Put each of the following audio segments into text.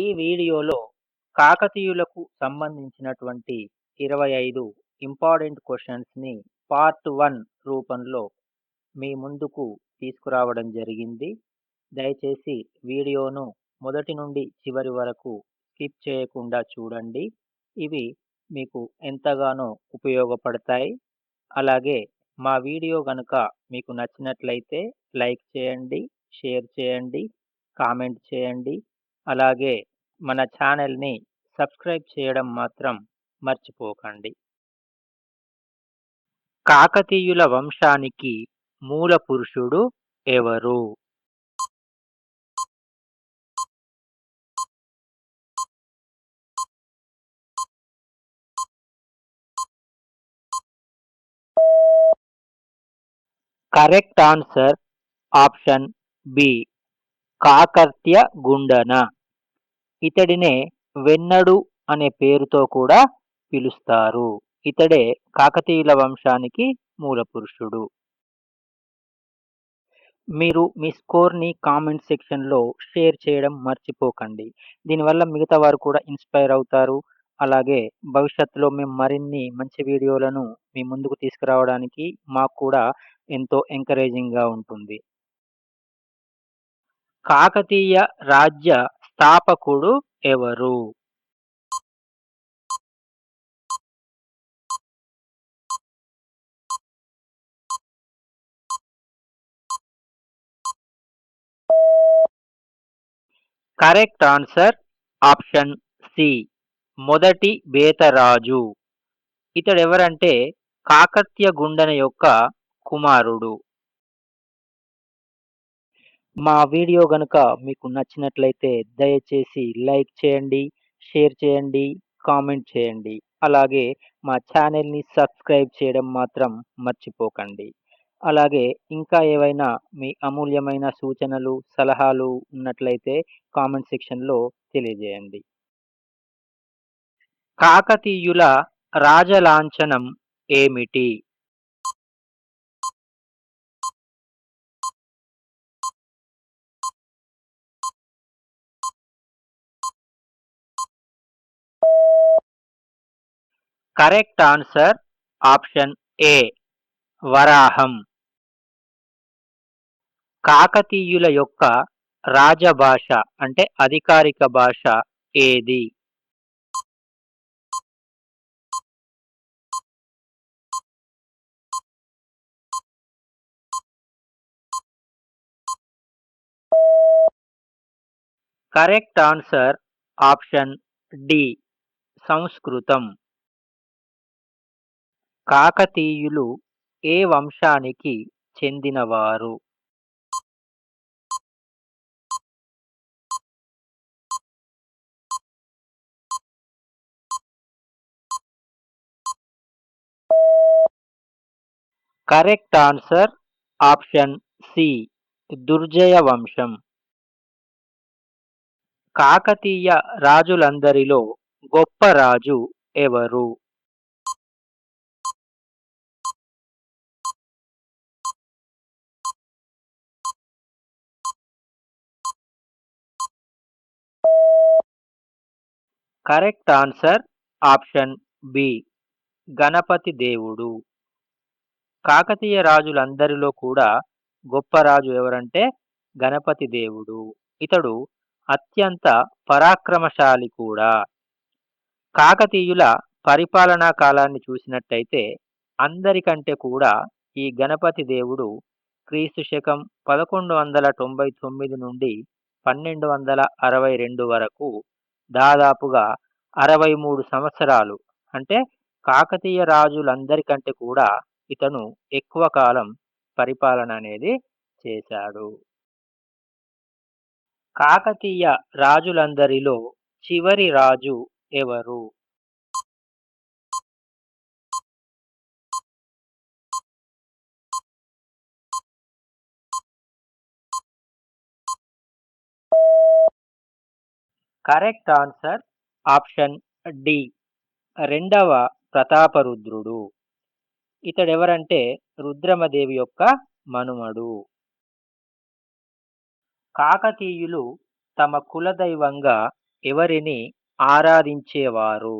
ఈ వీడియోలో కాకతీయులకు సంబంధించినటువంటి ఇరవై ఐదు ఇంపార్టెంట్ క్వశ్చన్స్ని పార్ట్ వన్ రూపంలో మీ ముందుకు తీసుకురావడం జరిగింది. దయచేసి వీడియోను మొదటి నుండి చివరి వరకు స్కిప్ చేయకుండా చూడండి. ఇవి మీకు ఎంతగానో ఉపయోగపడతాయి. అలాగే మా వీడియో కనుక మీకు నచ్చినట్లయితే లైక్ చేయండి షేర్ చేయండి కామెంట్ చేయండి. అలాగే మన ఛానల్ని సబ్స్క్రైబ్ చేయడం మాత్రం మర్చిపోకండి. కాకతీయుల వంశానికి మూల పురుషుడు ఎవరు? Correct answer option B. Kakartya Gundana. ఇతడినే Vennadu అనే పేరుతో కూడా పిలుస్తారు. ఇతడే కాకతీయుల వంశానికి మూల పురుషుడు మీరు మీ స్కోర్ని కామెంట్ సెక్షన్లో షేర్ చేయడం మర్చిపోకండి. దీనివల్ల మిగతా వారు కూడా ఇన్స్పైర్ అవుతారు. అలాగే భవిష్యత్తులో మేము మరిన్ని మంచి వీడియోలను మీ ముందుకు తీసుకురావడానికి మాకు కూడా ఎంతో ఎంకరేజింగ్గా ఉంటుంది. కాకతీయ రాజ్య స్థాపకుడు ఎవరు? కరెక్ట్ ఆన్సర్ ఆప్షన్ సి మొదటి బేతరాజు. ఇతడెవరంటే కాకత్య గుండన యొక్క కుమారుడు. మా వీడియో గనుక మీకు నచ్చినట్లయితే దయచేసి లైక్ చేయండి షేర్ చేయండి కామెంట్ చేయండి. అలాగే మా ఛానల్ని సబ్స్క్రైబ్ చేయడం మాత్రం మర్చిపోకండి. అలాగే ఇంకా ఏవైనా మీ అమూల్యమైన సూచనలు సలహాలు ఉన్నట్లయితే కామెంట్ సెక్షన్లో తెలియజేయండి. కాకతీయుల రాజలాంఛనం ఏమిటి? కరెక్ట్ ఆన్సర్ ఆప్షన్ ఏ వరాహం. కాకతీయుల యొక్క రాజభాష అంటే అధికారిక భాష ఏది? కరెక్ట్ ఆన్సర్ ఆప్షన్ డి సంస్కృతం. కాకతీయులు ఏ వంశానికి చెందినవారు? Correct answer option C Durjaya వంశం. కాకతీయ రాజులందరిలో గొప్ప రాజు ఎవరు? Correct answer option B Ganapati దేవుడు. కాకతీయ రాజులందరిలో కూడా గొప్ప రాజు ఎవరంటే గణపతి దేవుడు. ఇతడు అత్యంత పరాక్రమశాలి కూడా. కాకతీయుల పరిపాలనా కాలాన్ని చూసినట్టయితే అందరికంటే కూడా ఈ గణపతి దేవుడు క్రీస్తు శకం పదకొండు వందల తొంభై తొమ్మిది నుండి పన్నెండు వందల అరవై రెండు వరకు దాదాపుగా అరవై మూడు సంవత్సరాలు. అంటే కాకతీయ రాజులందరికంటే కూడా ఇతను ఎక్కువ కాలం పరిపాలన అనేది చేశాడు. కాకతీయ రాజులందరిలో చివరి రాజు ఎవరు? Correct answer option D. రెండవ ప్రతాపరుద్రుడు. ఇతడెవరంటే రుద్రమదేవి యొక్క మనుమడు. కాకతీయులు తమ కులదైవంగా ఎవరిని ఆరాధించేవారు?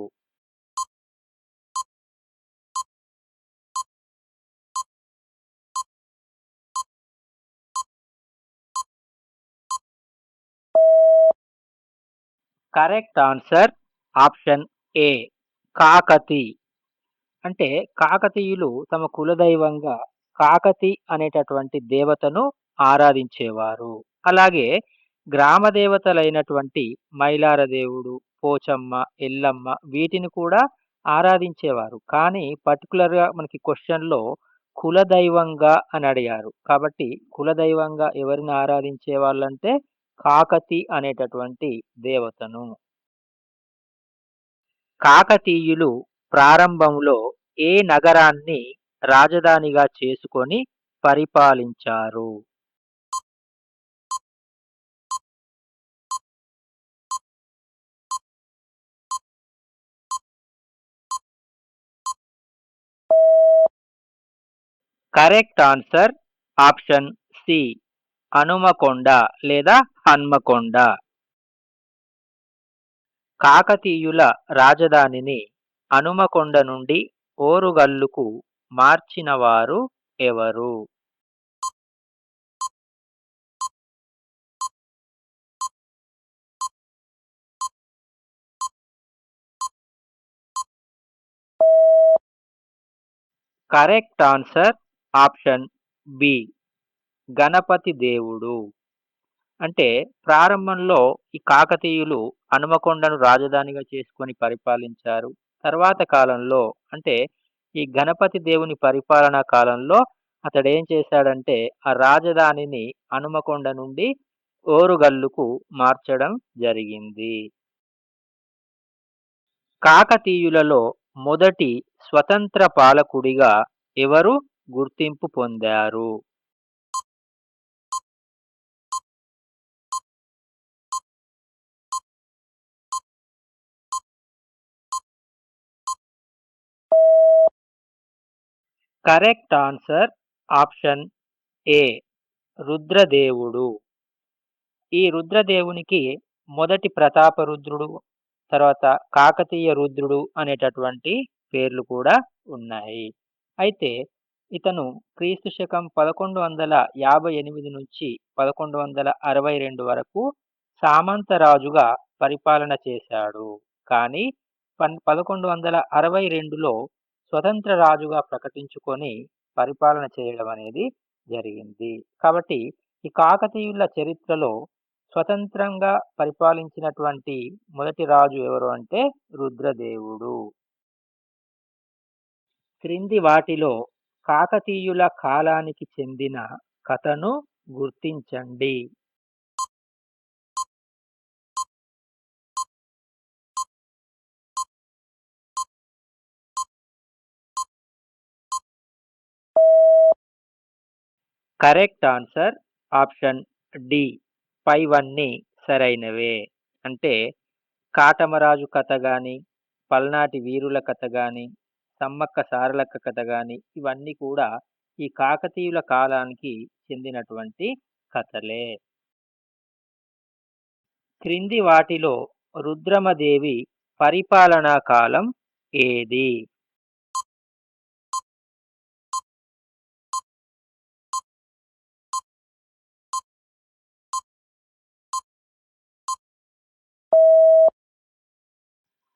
Correct answer option A Kakati. అంటే కాకతీయులు తమ కులదైవంగా కాకతి అనేటటువంటి దేవతను ఆరాధించేవారు. అలాగే గ్రామ దేవతలైనటువంటి మైలార దేవుడు పోచమ్మ ఎల్లమ్మ వీటిని కూడా ఆరాధించేవారు. కానీ పర్టికులర్గా మనకి క్వశ్చన్లో కులదైవంగా అని అడిగారు. కాబట్టి కులదైవంగా ఎవరిని ఆరాధించే వాళ్ళంటే కాకతి అనేటటువంటి దేవతను. కాకతీయులు ప్రారంభంలో ఏ నగరాన్ని రాజధానిగా చేసుకొని పరిపాలించారు? Correct answer option C. Hanumakonda లేదా హన్మకొండ. కాకతీయుల రాజధానిని హనుమకొండ నుండి ఓరుగల్లుకు మార్చినవారు ఎవరు? Correct answer option B. Ganapati దేవుడు. అంటే ప్రారంభంలో ఈ కాకతీయులు హనుమకొండను రాజధానిగా చేసుకొని పరిపాలించారు. తర్వాత కాలంలో అంటే ఈ గణపతి దేవుని పరిపాలనా కాలంలో అతడు ఏం చేశాడంటే ఆ రాజధానిని హనుమకొండ నుండి ఓరుగల్లుకు మార్చడం జరిగింది. కాకతీయులలో మొదటి స్వతంత్ర పాలకుడిగా ఎవరు గుర్తింపు పొందారు? కరెక్ట్ ఆన్సర్ ఆప్షన్ ఏ రుద్రదేవుడు. ఈ రుద్రదేవునికి మొదటి ప్రతాప రుద్రుడు తర్వాత కాకతీయ రుద్రుడు అనేటటువంటి పేర్లు కూడా ఉన్నాయి. అయితే ఇతను క్రీస్తు శకం పదకొండు వందల యాభై ఎనిమిది నుంచి పదకొండు వందల అరవై రెండు వరకు సామంతరాజుగా పరిపాలన చేశాడు. కానీ పన్ పదకొండు వందల అరవై రెండులో స్వతంత్ర రాజుగా ప్రకటించుకొని పరిపాలన చేయడం అనేది జరిగింది. కాబట్టి ఈ కాకతీయుల చరిత్రలో స్వతంత్రంగా పరిపాలించినటువంటి మొదటి రాజు ఎవరు అంటే రుద్రదేవుడు. క్రింది వాటిలో కాకతీయుల కాలానికి చెందిన కథను గుర్తించండి. Correct answer option D. పైవన్నీ సరైనవే. అంటే కాటమరాజు కథ కానీ పల్నాటి వీరుల కథ కానీ సమ్మక్క సారలక్క కథ కానీ ఇవన్నీ కూడా ఈ కాకతీయుల కాలానికి చెందినటువంటి కథలే. క్రింది వాటిలో రుద్రమదేవి పరిపాలనా కాలం ఏది?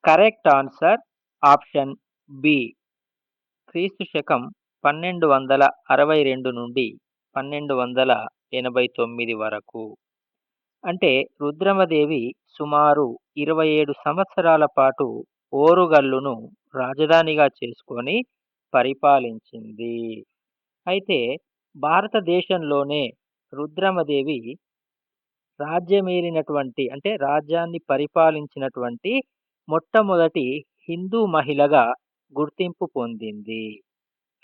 Correct answer option B. క్రీస్తు శకం పన్నెండు వందల అరవై రెండు నుండి పన్నెండు వందల ఎనభై తొమ్మిది వరకు. అంటే రుద్రమదేవి సుమారు ఇరవై ఏడు సంవత్సరాల పాటు ఓరుగల్లును రాజధానిగా చేసుకొని పరిపాలించింది. అయితే భారతదేశంలోనే రుద్రమదేవి రాజ్యమేలినటువంటి అంటే రాజ్యాన్ని పరిపాలించినటువంటి మొట్టమొదటి హిందూ మహిళగా గుర్తింపు పొందింది.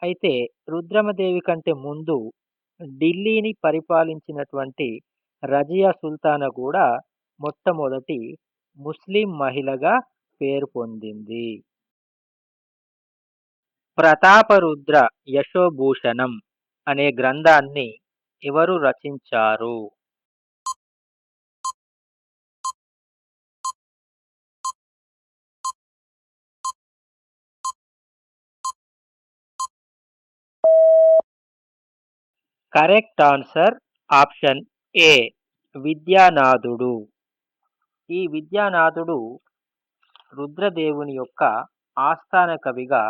అయితే రుద్రమదేవి కంటే ముందు ఢిల్లీని పరిపాలించినటువంటి రజియా సుల్తానా కూడా మొట్టమొదటి ముస్లిం మహిళగా పేరు పొందింది. ప్రతాపరుద్ర యశోభూషణం అనే గ్రంథాన్ని ఎవరు రచించారు? కరెక్ట్ ఆన్సర్ ఆప్షన్ ఏ విద్యానాథుడు. ఈ విద్యానాథుడు రుద్రదేవుని యొక్క ఆస్థాన కవిగా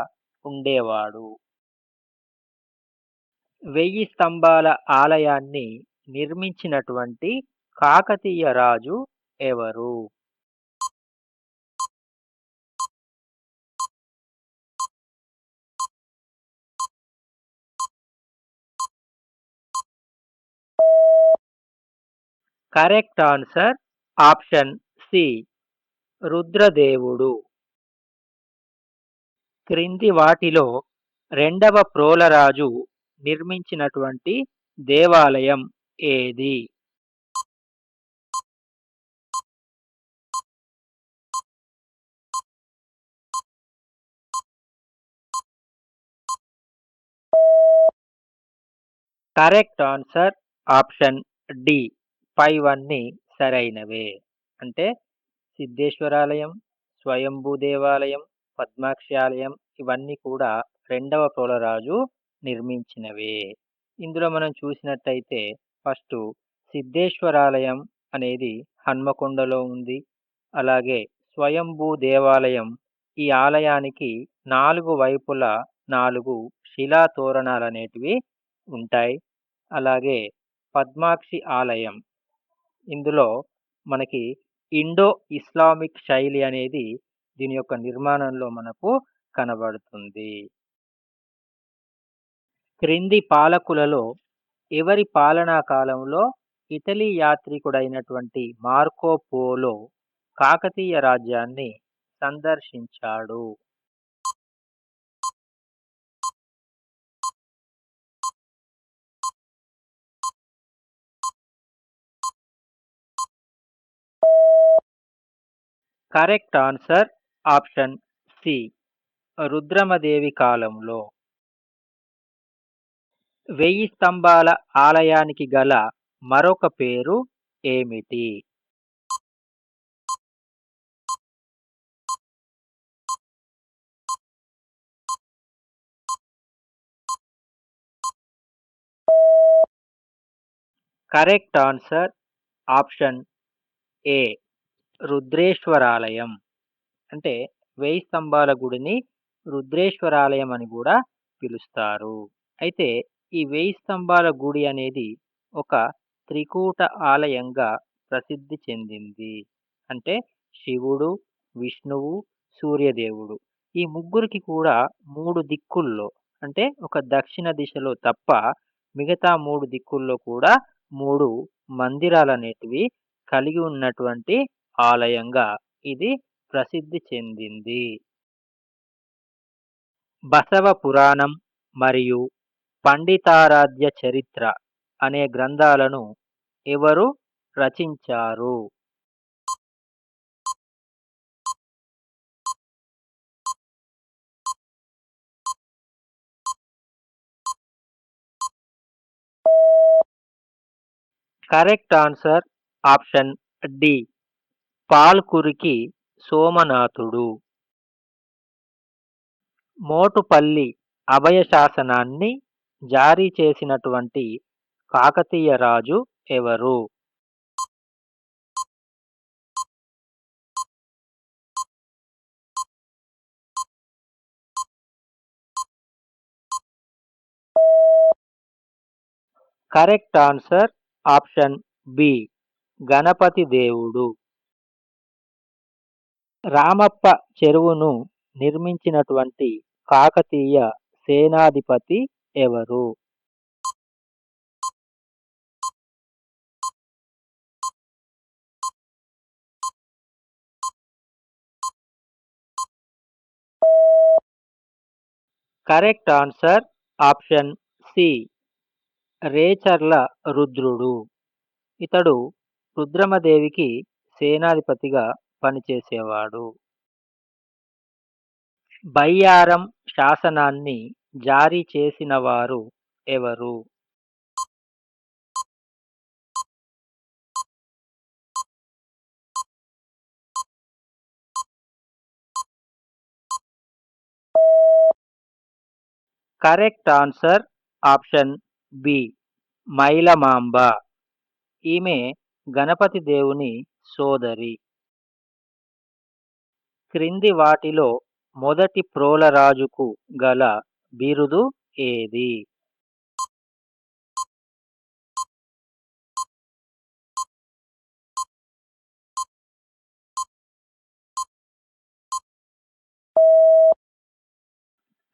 ఉండేవాడు. వెయ్యి స్తంభాల ఆలయాన్ని నిర్మించినటువంటి కాకతీయ రాజు ఎవరు? కరెక్ట్ ఆన్సర్ ఆప్షన్ సి రుద్రదేవుడు. క్రింది వాటిలో రెండవ ప్రోలరాజు నిర్మించినటువంటి దేవాలయం ఏది? Correct answer option D. పైవన్నీ సరైనవే. అంటే సిద్ధేశ్వరాలయం స్వయంభూ దేవాలయం పద్మాక్షి ఆలయం ఇవన్నీ కూడా రెండవ ప్రోలరాజు నిర్మించినవే. ఇందులో మనం చూసినట్టయితే ఫస్ట్ సిద్ధేశ్వరాలయం అనేది హన్మకొండలో ఉంది. అలాగే స్వయంభూ దేవాలయం ఈ ఆలయానికి నాలుగు వైపులా నాలుగు శిలా తోరణాలు అనేటివి ఉంటాయి. అలాగే పద్మాక్షి ఆలయం ఇందులో మనకి ఇండో ఇస్లామిక్ శైలి అనేది దీని యొక్క నిర్మాణంలో మనకు కనబడుతుంది. క్రింది పాలకులలో ఎవరి పాలనా కాలంలో ఇటలీ యాత్రికుడైనటువంటి మార్కో పోలో కాకతీయ రాజ్యాన్ని సందర్శించాడు. Correct answer option C. Rudramadevi కాలంలో. వెయ్యి స్తంభాల ఆలయానికి గల మరొక పేరు ఏమిటి? Correct answer option A. Rudreshwaralayam. అంటే వేయి స్తంభాల గుడిని రుద్రేశ్వరాలయం అని కూడా పిలుస్తారు. అయితే ఈ వేయి స్తంభాల గుడి అనేది ఒక త్రికూట ఆలయంగా ప్రసిద్ధి చెందింది. అంటే శివుడు విష్ణువు సూర్యదేవుడు. ఈ ముగ్గురికి కూడా మూడు దిక్కుల్లో అంటే ఒక దక్షిణ దిశలో తప్ప మిగతా మూడు దిక్కుల్లో కూడా మూడు మందిరాలు అనేటివి కలిగి ఉన్నటువంటి ఆలయంగా ఇది ప్రసిద్ధి చెందింది. బసవ పురాణం మరియు పండితారాధ్య చరిత్ర అనే గ్రంథాలను ఎవరు రచించారు? Correct answer option D. Palkuriki సోమనాథుడు. మోటుపల్లి అభయ శాసనాన్ని జారీ చేసినటువంటి కాకతీయ రాజు ఎవరు? Correct answer option B. Ganapati దేవుడు. రామప్ప చెరువును నిర్మించినటువంటి కాకతీయ సేనాధిపతి ఎవరు? Correct answer option C. Recherla రుద్రుడు. ఇతడు రుద్రమదేవికి సేనాధిపతిగా పనిచేసేవాడు బయ్యారం శాసనాన్ని జారీ చేసిన వారు ఎవరు? Correct answer option B Mailamamba. ఈమె గణపతి దేవుని సోదరి. క్రింది వాటిలో మొదటి ప్రోలరాజుకు గల బిరుదు ఏది?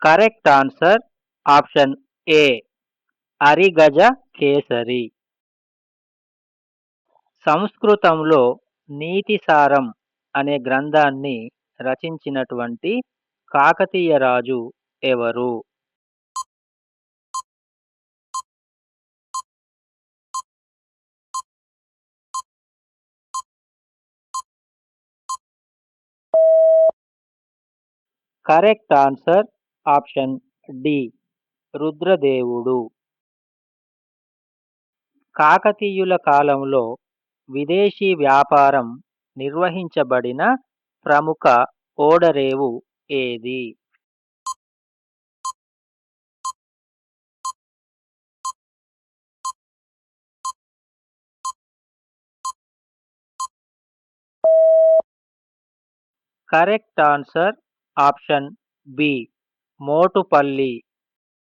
Correct answer option A అరిగజ kesari. సంస్కృతంలో నీతిసారం అనే గ్రంథాన్ని రచించినటువంటి కాకతీయ రాజు ఎవరు? కరెక్ట్ ఆన్సర్ ఆప్షన్ డి రుద్రదేవుడు. కాకతీయుల కాలంలో విదేశీ వ్యాపారం నిర్వహించబడిన ప్రముఖ ఓడరేవు ఏది? Correct answer option B Motupalli.